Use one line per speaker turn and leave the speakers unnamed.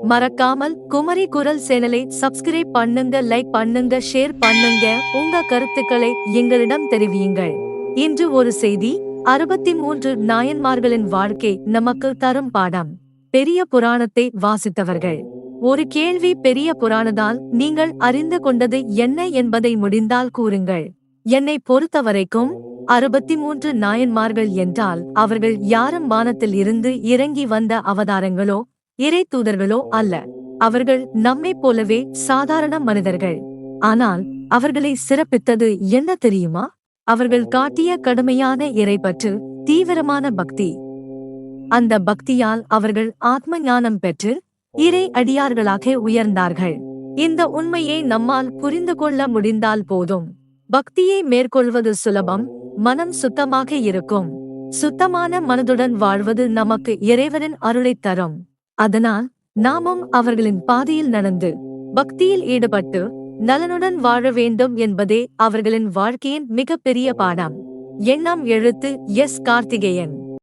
மறக்காமல் குமரி குரல் சேனலை சப்ஸ்கிரைப் பண்ணுங்க லைக் பண்ணுங்க ஷேர் பண்ணுங்க. உங்க கருத்துக்களை எங்களிடம் தெரிவியுங்கள். இன்று ஒரு செய்தி அறுபத்தி மூன்று நாயன்மார்களின் வாழ்க்கை நமக்கு தரும் பாடம். பெரிய புராணத்தை வாசித்தவர்கள். ஒரு கேள்வி பெரிய புராணதால் நீங்கள் அறிந்து கொண்டது என்ன என்பதை முடிந்தால் கூறுங்கள். என்னை பொறுத்தவரைக்கும் அறுபத்தி மூன்று நாயன்மார்கள் என்றால் அவர்கள் யாரும் வானத்தில் இருந்து இறங்கி வந்த அவதாரங்களோ இறை தூதர்களோ அல்ல. அவர்கள் நம்மைப் போலவே சாதாரண மனிதர்கள். ஆனால் அவர்களை சிறப்பித்தது என்ன தெரியுமா? அவர்கள் காட்டிய கடுமையான இறைப்பற்று தீவிரமான பக்தி. அந்த பக்தியால் அவர்கள் ஆத்ம ஞானம் பெற்று இறை அடியார்களாக உயர்ந்தார்கள். இந்த உண்மையை நம்மால் புரிந்து கொள்ள முடிந்தால் போதும். பக்தியை மேற்கொள்வது சுலபம் மனம் சுத்தமாக இருக்கும். சுத்தமான மனதுடன் வாழ்வது நமக்கு இறைவனின் அருளைத் தரும். அதனால் நாமும் அவர்களின் பாதையில் நடந்து பக்தியில் ஈடுபட்டு நலனுடன் வாழ வேண்டும் என்பதே அவர்களின் வாழ்க்கையின் மிகப்பெரிய பாடம். எண்ணம் எழுத்து எஸ். கார்த்திகேயன்.